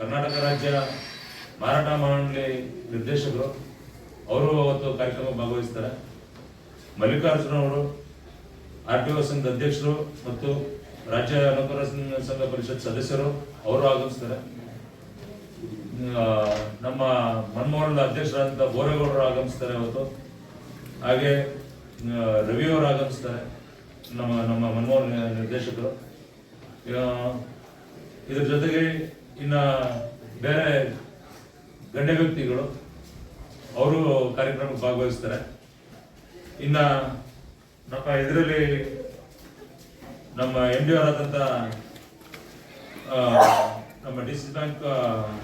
ರಾಜ್ಯ ಮಾರಾಟ ಮಂಡಳಿ ನಿರ್ದೇಶಕರು, ಅವರು ಅವತ್ತು ಕಾರ್ಯಕ್ರಮ ಭಾಗವಹಿಸ್ತಾರೆ. ಮಲ್ಲಿಕಾರ್ಜುನ ಅವರು, ಆರ್ ಟಿ ಒ ಸಂಘದ ಅಧ್ಯಕ್ಷರು ಮತ್ತು ರಾಜ್ಯ ನೌಕರ ಸಂಘ- ಪರಿಷತ್ ಸದಸ್ಯರು ಅವರು ಆಗಮಿಸ್ತಾರೆ. ನಮ್ಮ ಮನಮೋಹನ ಅಧ್ಯಕ್ಷರಾದಂಥ ಬೋರೇಗೌಡರು ಆಗಮಿಸ್ತಾರೆ ಅವತ್ತು. ಹಾಗೆ ರವಿ ಅವರು ಆಗಮಿಸ್ತಾರೆ, ನಮ್ಮ ನಮ್ಮ ಮನಮೋಹನ್ ನಿರ್ದೇಶಕರು. ಇದ್ರ ಜೊತೆಗೆ ಇನ್ನ ಬೇರೆ ಗಣ್ಯ ವ್ಯಕ್ತಿಗಳು ಅವರು ಕಾರ್ಯಕ್ರಮಕ್ಕೆ ಭಾಗವಹಿಸ್ತಾರೆ. ಇನ್ನ ನಮ್ಮ ಇದರಲ್ಲಿ ನಮ್ಮ ಎಂ ಡಿ ಅವರಾದಂಥ ನಮ್ಮ D C bank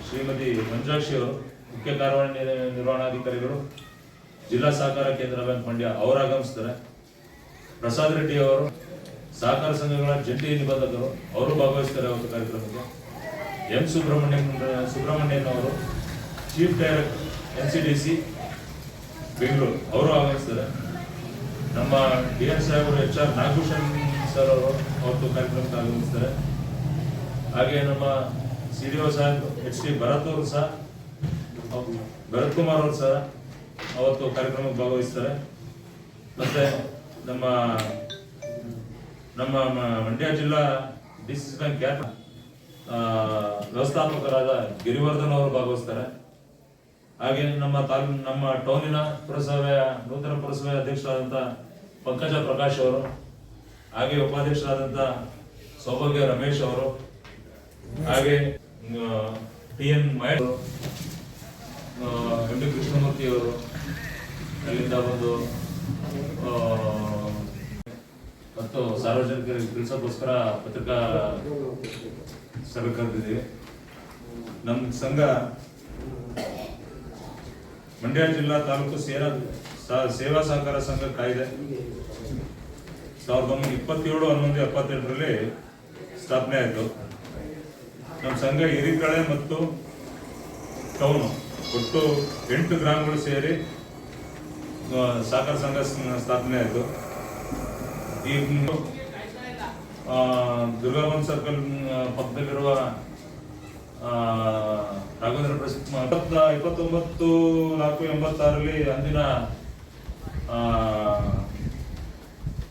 Shrimati Manjakshi ಅವರು, ಮುಖ್ಯ ಕಾರ್ಯವಾಣಿ ನಿರ್ವಹಣಾಧಿಕಾರಿಗಳು, ಜಿಲ್ಲಾ ಸಹಕಾರ ಕೇಂದ್ರ ಬ್ಯಾಂಕ್ ಮಂಡ್ಯ ಅವರು ಆಗಮಿಸ್ತಾರೆ. ಪ್ರಸಾದ್ ರೆಡ್ಡಿ ಅವರು, ಸಹಕಾರ ಸಂಘಗಳ ಜಂಟಿ ನಿಬಂಧಕರು, ಅವರು ಭಾಗವಹಿಸ್ತಾರೆ ಅವತ್ತು ಕಾರ್ಯಕ್ರಮಕ್ಕೆ. ಎಂ ಸುಬ್ರಹ್ಮಣ್ಯಂ ಸುಬ್ರಹ್ಮಣ್ಯನ್ ಅವರು chief director N C D C Bengaluru. ಅವರು ಆಗಮಿಸ್ತಾರೆ ನಮ್ಮ ಡಿ ಎನ್ ಅವರು ಎಚ್ ಆರ್ ನಾಗಭೂಷಣ್ ಸರ್ ಅವರು ಅವತ್ತು ಕಾರ್ಯಕ್ರಮಕ್ಕೆ ಆಗಮಿಸ್ತಾರೆ ಹಾಗೆ ನಮ್ಮ ಸಿ ಡಿ ಒ ಸಾಹೇಬ್ ಎಚ್ ಡಿ ಭರತ್ ಅವರು ಸಹ ಭರತ್ ಕುಮಾರ್ ಅವರು ಸಹ ಅವತ್ತು ಕಾರ್ಯಕ್ರಮಕ್ಕೆ ಭಾಗವಹಿಸ್ತಾರೆ ಮತ್ತೆ ನಮ್ಮ ನಮ್ಮ ಮಂಡ್ಯ ಜಿಲ್ಲಾ ಡಿ ಸಿ ಬ್ಯಾಂಕ್ ಕ್ಯಾಪ್ ಆ, ವ್ಯವಸ್ಥಾಪಕರಾದ ಗಿರಿವರ್ಧನ್ ಅವರು ಭಾಗವಹಿಸ್ತಾರೆ. ಹಾಗೆ ನಮ್ಮ ತಾಲೂ, ನಮ್ಮ ಟೌನಿನ ಪುರಸಭೆಯ ನೂತನ ಪುರಸಭೆಯ ಅಧ್ಯಕ್ಷರಾದಂಥ ಪಂಕಜ ಪ್ರಕಾಶ್ ಅವರು, ಹಾಗೆ ಉಪಾಧ್ಯಕ್ಷರಾದಂಥ ಸೌಭಾಗ್ಯ ರಮೇಶ್ ಅವರು, ಹಾಗೆ T N Mahesh M. D. Krishnamurthy ಅವರು, ಅಲ್ಲಿಂದ ಒಂದು ಮತ್ತು ಸಾರ್ವಜನಿಕರಿಗೆ ತಿಳಿಸೋಕ್ಕೋಸ್ಕರ ಪತ್ರಿಕಾ ಸಭೆ ನಮ್ಮ ಸಂಘ ಮಂಡ್ಯ ಜಿಲ್ಲಾ ತಾಲೂಕು ಸೇನಾ ಸೇವಾ ಸಹಕಾರ ಸಂಘ ಕಾಯ್ದೆ. ಸಾವಿರದ ಒಂಬೈನೂರ ಇಪ್ಪತ್ತೇಳು, ಹನ್ನೊಂದು, ಎಪ್ಪತ್ತೆಂಟರಲ್ಲಿ ಸ್ಥಾಪನೆ ಆಯಿತು. ನಮ್ಮ ಸಂಘ ಹಿರಿಕಳೆ ಮತ್ತು ಟೌನು ಒಟ್ಟು ಎಂಟು ಗ್ರಾಮಗಳು ಸೇರಿ ಸಹಕಾರ ಸಂಘ ಸ್ಥಾಪನೆ ಆಯಿತು. ಈ ದುರ್ಗಾಬಂದ್ ಸರ್ಕಲ್ ಪಕ್ಕದಲ್ಲಿರುವ ರಾಘವೇಂದ್ರ ಪ್ರಸಿದ್ಧ ಇಪ್ಪತ್ತ, ಇಪ್ಪತ್ತೊಂಬತ್ತು, ನಾಲ್ಕು, ಎಂಬತ್ತಾರಲ್ಲಿ ಅಂದಿನ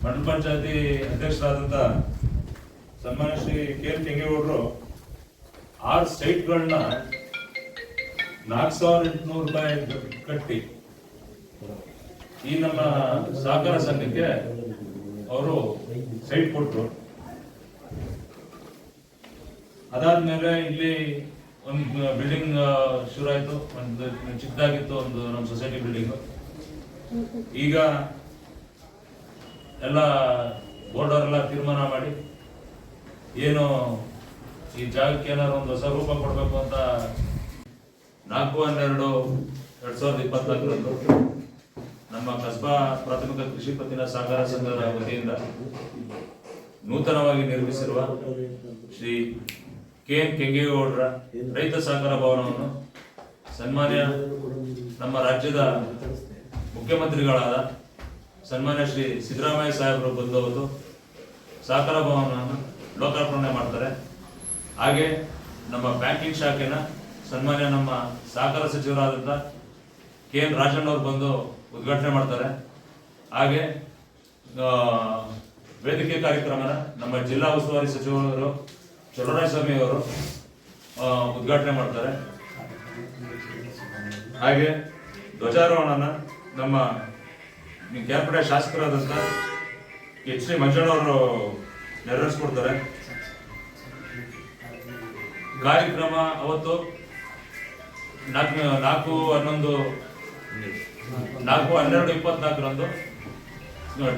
ಮಂಡಲ ಪಂಚಾಯತಿ ಅಧ್ಯಕ್ಷರಾದಂಥ ಸನ್ಮಾನ್ಯ ಶ್ರೀ ಕೆ ಎನ್ ಕೆಂಗೇಗೌಡರು, ಆರು ಸೈಟ್ಗಳನ್ನ ನಾಲ್ಕು ಸಾವಿರದ ಎಂಟುನೂರು ರೂಪಾಯಿ ಕಟ್ಟಿ ಈ ನಮ್ಮ ಸಹಕಾರ ಸಂಘಕ್ಕೆ ಅವರು ಸೈಟ್ ಕೊಟ್ಟರು ಅದಾದ್ಮೇಲೆ ಇಲ್ಲಿ ಒಂದು ಬಿಲ್ಡಿಂಗ್ ಶುರು ಆಯ್ತು ಒಂದು ಚಿಕ್ಕದಾಗಿತ್ತು ಒಂದು ನಮ್ಮ ಸೊಸೈಟಿ ಬಿಲ್ಡಿಂಗ್ ಈಗ ಎಲ್ಲ ಬೋರ್ಡರ್ ಎಲ್ಲ ತೀರ್ಮಾನ ಮಾಡಿ ಏನು ಈ ಜಾಗಕ್ಕೆ ಏನಾದ್ರು ಒಂದು ಹೊಸ ರೂಪ ಕೊಡಬೇಕು ಅಂತ ನಾಲ್ಕು ಹನ್ನೆರಡು ಎರಡ್ ಸಾವಿರದ ಇಪ್ಪತ್ನಾಲ್ಕರಂದು ನಮ್ಮ ಕಸ್ಬಾ ಪ್ರಾಥಮಿಕ ಕೃಷಿ ಪತ್ತಿನ ಸಹಕಾರ ಸಂಘದ ವತಿಯಿಂದ ನೂತನವಾಗಿ ನಿರ್ಮಿಸಿರುವ ಶ್ರೀ ಕೆ ಎನ್ ಕೆಂಗೇಗೌಡರ ರೈತ ಸಹಕಾರ ಭವನವನ್ನು ಸನ್ಮಾನ್ಯ ನಮ್ಮ ರಾಜ್ಯದ ಮುಖ್ಯಮಂತ್ರಿಗಳಾದ ಸನ್ಮಾನ್ಯ ಶ್ರೀ ಸಿದ್ದರಾಮಯ್ಯ ಸಾಹೇಬರು ಬಂದು ಅವತ್ತು ಸಹಕಾರ ಭವನವನ್ನು ಲೋಕಾರ್ಪಣೆ ಮಾಡ್ತಾರೆ. ಹಾಗೆ ನಮ್ಮ ಬ್ಯಾಂಕಿಂಗ್ ಶಾಖೆನ ಸನ್ಮಾನ್ಯ ನಮ್ಮ ಸಹಕಾರ ಸಚಿವರಾದಂಥ ಕೆ ಎನ್ ರಾಜಣ್ಣವ್ರು ಬಂದು ಉದ್ಘಾಟನೆ ಮಾಡ್ತಾರೆ. ಹಾಗೆ ವೇದಿಕೆ ಕಾರ್ಯಕ್ರಮನ ನಮ್ಮ ಜಿಲ್ಲಾ ಉಸ್ತುವಾರಿ ಸಚಿವರು ಚಲುವರಾಯಸ್ವಾಮಿ ಅವರು ಉದ್ಘಾಟನೆ ಮಾಡ್ತಾರೆ. ಹಾಗೆ ಧ್ವಜಾರೋಹಣನ ನಮ್ಮ ಕ್ಯಾರ್ಪಡೆ ಶಾಸಕರಾದಂಥ ಎಚ್ ಡಿ ಮಂಜಣ್ಣವರು ನೆರವೇರಿಸ್ಕೊಡ್ತಾರೆ. ಕಾರ್ಯಕ್ರಮ ಅವತ್ತು ನಾಲ್ಕು ನಾಲ್ಕು ಹನ್ನೊಂದು, ನಾಲ್ಕು ಹನ್ನೆರಡು ಇಪ್ಪತ್ನಾಲ್ಕರಂದು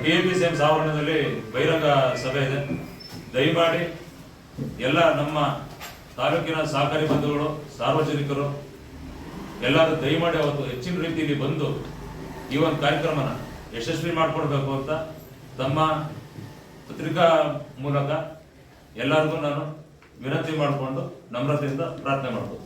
T A P C M ಆವರಣದಲ್ಲಿ ಬಹಿರಂಗ ಸಭೆ ಇದೆ. ದಯಮಾಡಿ ಎಲ್ಲ ನಮ್ಮ ತಾಲೂಕಿನ ಸಹಕಾರಿ ಬಂಧುಗಳು, ಸಾರ್ವಜನಿಕರು, ಎಲ್ಲರೂ ದಯಮಾಡಿ ಅವತ್ತು ಹೆಚ್ಚಿನ ರೀತಿಯಲ್ಲಿ ಬಂದು ಈ ಒಂದು ಕಾರ್ಯಕ್ರಮನ ಯಶಸ್ವಿ ಮಾಡಿಕೊಡ್ಬೇಕು ಅಂತ ತಮ್ಮ ಪತ್ರಿಕಾ ಮೂಲಕ ಎಲ್ಲರಿಗೂ ನಾನು ವಿನಂತಿ ಮಾಡಿಕೊಂಡು ನಮ್ರತೆಯಿಂದ ಪ್ರಾರ್ಥನೆ ಮಾಡ್ಬೋದು.